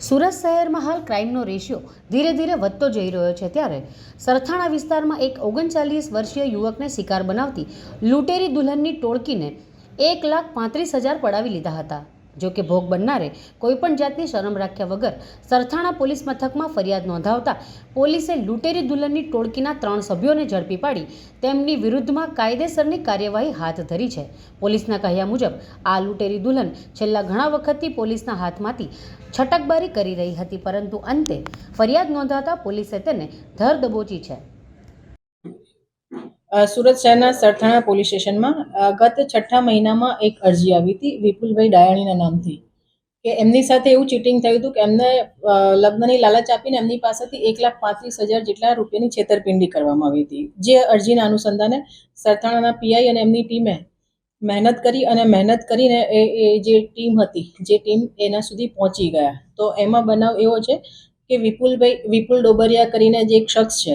સુરત શહેરમાં હાલ ક્રાઇમનો રેશિયો ધીરે ધીરે વધતો જઈ રહ્યો છે ત્યારે સરથાણા વિસ્તારમાં એક ઓગણચાલીસ વર્ષીય યુવકને શિકાર બનાવતી લૂંટેરી દુલ્હનની ટોળકીને એક લાખ પાંત્રીસ હજાર પડાવી લીધા હતા. જો કે ભોગ બનનારે કોઈપણ જાતની શરમ રાખ્યા વગર સરથાણા પોલીસ મથકમાં ફરિયાદ નોંધાવતા પોલીસે લૂંટેરી દુલ્હનની ટોળકીના ત્રણ સભ્યોને ઝડપી પાડી તેમની વિરુદ્ધમાં કાયદેસરની કાર્યવાહી હાથ ધરી છે. પોલીસના કહ્યા મુજબ, આ લૂંટેરી દુલ્હન છેલ્લા ઘણા વખતથી પોલીસના હાથમાંથી છટકબારી કરી રહી હતી, પરંતુ અંતે ફરિયાદ નોંધાતા પોલીસે તેને ધર દબોચી છે. સુરત શહેરના સરથાણા પોલીસ સ્ટેશનમાં ગત છઠ્ઠા મહિનામાં એક અરજી આવી હતી વિપુલભાઈ ડાયાણીના નામથી, કે એમની સાથે એવું ચીટિંગ થયું હતું કે એમને લગ્નની લાલચ આપીને એમની પાસેથી એક લાખ પાંત્રીસ હજાર જેટલા રૂપિયાની છેતરપિંડી કરવામાં આવી હતી. જે અરજીના અનુસંધાને સરથાણાના પીઆઈ અને એમની ટીમે મહેનત કરી અને મહેનત કરીને એ એ જે ટીમ હતી, જે ટીમ એના સુધી પહોંચી ગયા. તો એમાં બનાવ એવો છે કે વિપુલભાઈ, વિપુલ ડોબરિયા કરીને જે એક શખ્સ છે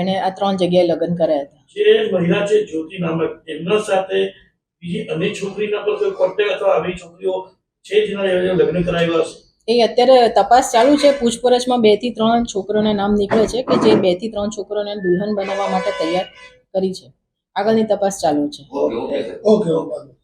એણે આ ત્રણ જગ્યાએ લગ્ન કર્યા હતા. જે મહિલા છે જ્યોતિ નામક એમના સાથે બીજી અનેક છોકરીના પર કોઈ કોન્ટેક્ટ અથવા આવી છોકરીઓ છે જેના એ લગ્ન કરાવ્યા હશે? એ અત્યારે તપાસ ચાલુ છે. પૂછપરછમાં બેથી ત્રણ છોકરોના નામ નીકળે છે કે જે બેથી ત્રણ છોકરોને દુલ્હન બનાવવા માટે તૈયાર કરી છે. આગળની તપાસ ચાલુ છે. Okay okay.